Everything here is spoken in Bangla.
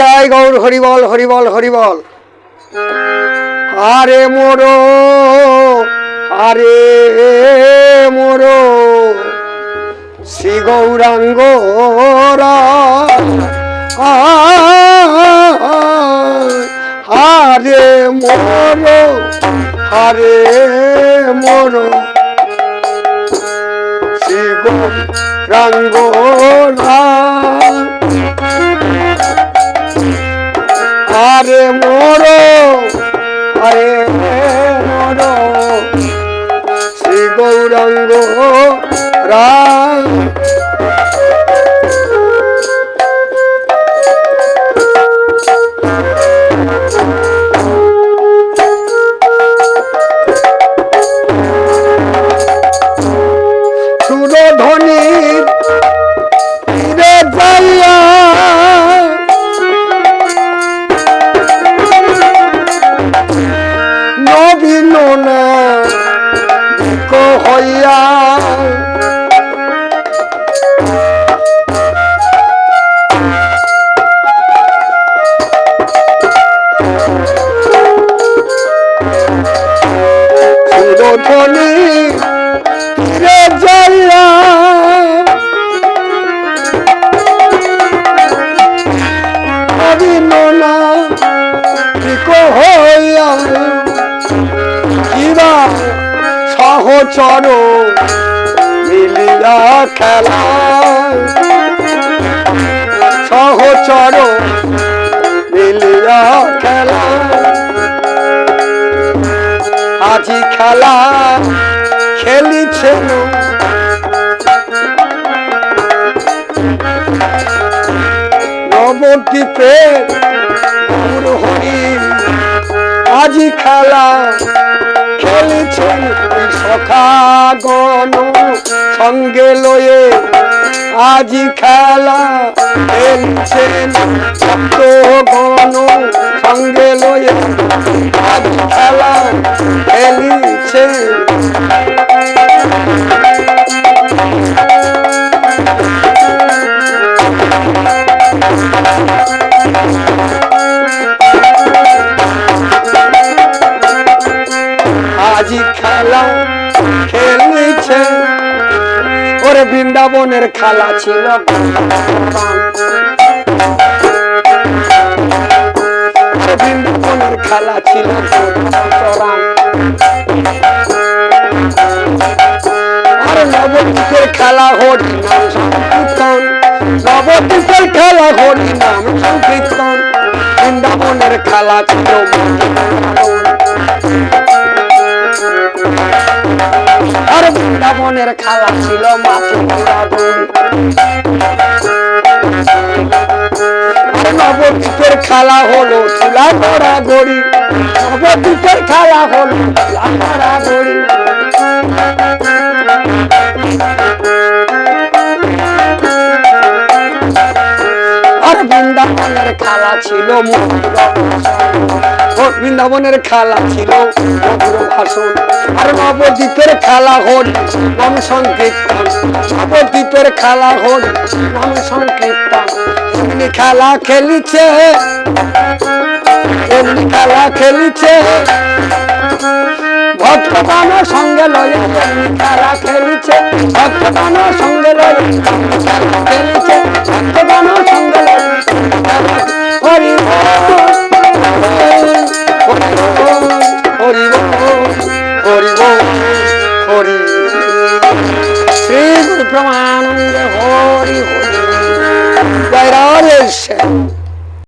নিতাই গৌর হরিবল হরিবল হরিবল। আরে মোরো আরে মোরো, শ্রী গৌরাঙ্গ হারে মোরো হারে মোরো, শ্রী গৌরাঙ্গ আরে মোরো আরে মোরো। শ্রী গৌরাঙ্গ রাম। সুরধ্বনির ভিক হইয়া সুরধ্বনি তীরে যাইয়া। হইয়া সহচর মিলিয়া খেলা সহচর মিলিয়া খেলা আজি খেলা খেলিছেন। নবদ্বীপে হরি আজি খেলা ওই সখাগণ সঙ্গে লয়ে। আজি খেলা খেলছেন ভক্তগণ সঙ্গে লয়ে। আজি বৃন্দাবনের খেলা ছিল। বৃন্দাবনের খেলা ছিল। নবদ্বীপের খেলা হরি নাম সংকীর্তন। খেলা খেলা ছিল বৃন্দাবনের খেলা ছিল নবদ্বীপের খেলা হলো চুলা গড়া গড়ি নবদ্বীপের খেলা হলো চুলা গড়া গড়ি বৃন্দাবনের খেলা ছিল। বৃন্দাবনের খেলা ছিল মধুর ভাষণ। আর নবদ্বীপের খেলা হল নাম সংকীর্তন। নবদ্বীপের খেলা হল নাম সংকীর্তন। এমনি খেলা খেলিছে, এমনি খেলা খেলিছে। ভক্তদান সঙ্গে লয়ে খেলা খেলিছে। সঙ্গে লয়ে খেলিছে। সঙ্গে শ্রী গুরু প্রমানন্দ